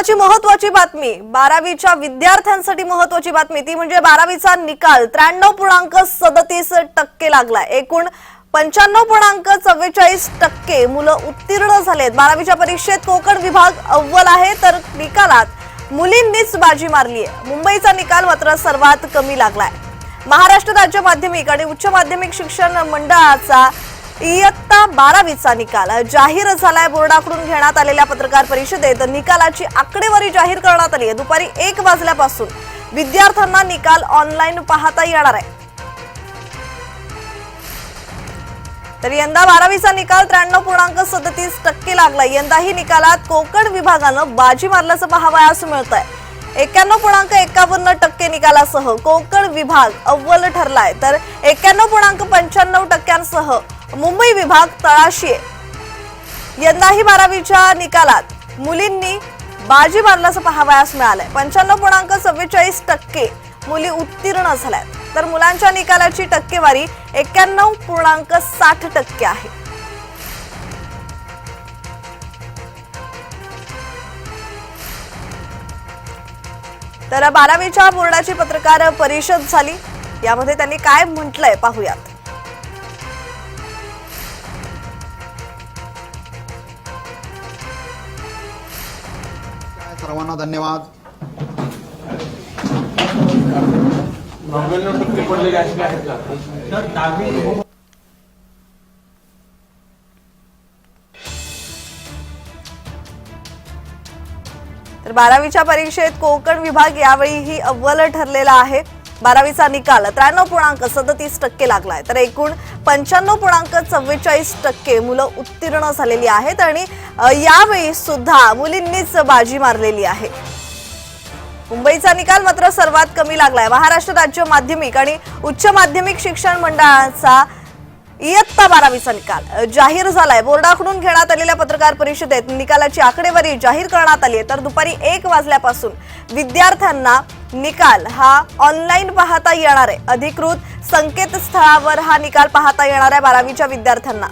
आताची महत्वाची बातमी बारावीच्या विद्यार्थ्यांसाठी महत्वाची बातमी. ती म्हणजे बारावीचा निकाल. त्र्याण्णव पूर्णांक सदतीस टक्के लागलाय. एकूण पंच्याण्णव पूर्णांक चव्वेचाळीस टक्के मुलं उत्तीर्ण झालेत. बारावीच्या परीक्षेत कोकण विभाग अव्वल आहे तर निकालात मुलींनीच बाजी मारली आहे मुंबईचा निकाल मात्र सर्वात कमी लागलाय. महाराष्ट्र राज्य माध्यमिक आणि उच्च माध्यमिक शिक्षण मंडळाचा इयत्ता बारावीचा निकाल. जाहीर झालाय बोर्डाकडून घेण्यात आलेल्या पत्रकार परिषदेत. निकालाची आकडेवारी जाहीर करण्यात आली आहे दुपारी एक वाजल्यापासून विद्यार्थ्यांना निकाल ऑनलाईन पाहता येणार आहे. तर यंदा बारावीचा निकाल त्र्याण्णव पूर्णांक सदतीस टक्के लागला यंदाही निकालात कोकण विभागानं बाजी मारल्याचं पाहावयास मिळत आहे एक्क्याण्णव पूर्णांक एकावन्न टक्के निकालासह कोकण विभाग अव्वल ठरलाय. तर एक्क्याण्णव पूर्णांक पंच्याण्णव टक्क्यांसह मुंबई विभाग तळाशी आहे. यंदाही बारावीच्या निकालात मुलींनी बाजी मारल्याचं पाहावयास मिळालंय. पंच्याण्णव पूर्णांक चव्वेचाळीस टक्के मुली उत्तीर्ण झाल्यात. तर मुलांच्या निकालाची टक्केवारी एक्क्याण्णव पूर्णांक साठ टक्के आहे. तर बारावीच्या बोर्डाची पत्रकार परिषद झाली. यामध्ये त्यांनी काय म्हटलंय पाहूयात. सर्वांना धन्यवाद. तर बारावीच्या परीक्षेत कोकण विभाग यावेळीही अव्वल ठरलेला आहे. बारावीचा निकाल त्र्याण्णव पूर्णांक सदतीस टक्के लागलाय. तर एकूण पंच्याण्णव पूर्णांक चव्वेचाळीस टक्के मुलं उत्तीर्ण झालेली आहेत आणि यावेळी सुद्धा मुलींनीच बाजी मारलेली आहे. मुंबईचा निकाल मात्र सर्वात कमी लागलाय. महाराष्ट्र राज्य माध्यमिक आणि उच्च माध्यमिक शिक्षण मंडळाचा इयत्ता बारावीचा निकाल जाहीर झालाय. बोर्डाकडून घेण्यात आलेल्या पत्रकार परिषदेत निकालाची आकडेवारी जाहीर करण्यात आली आहे. तर दुपारी एक वाजल्यापासून विद्यार्थ्यांना निकाल हा ऑनलाईन पाहता येणार आहे. अधिकृत संकेतस्थळावर हा निकाल पाहता येणार आहे बारावीच्या विद्यार्थ्यांना.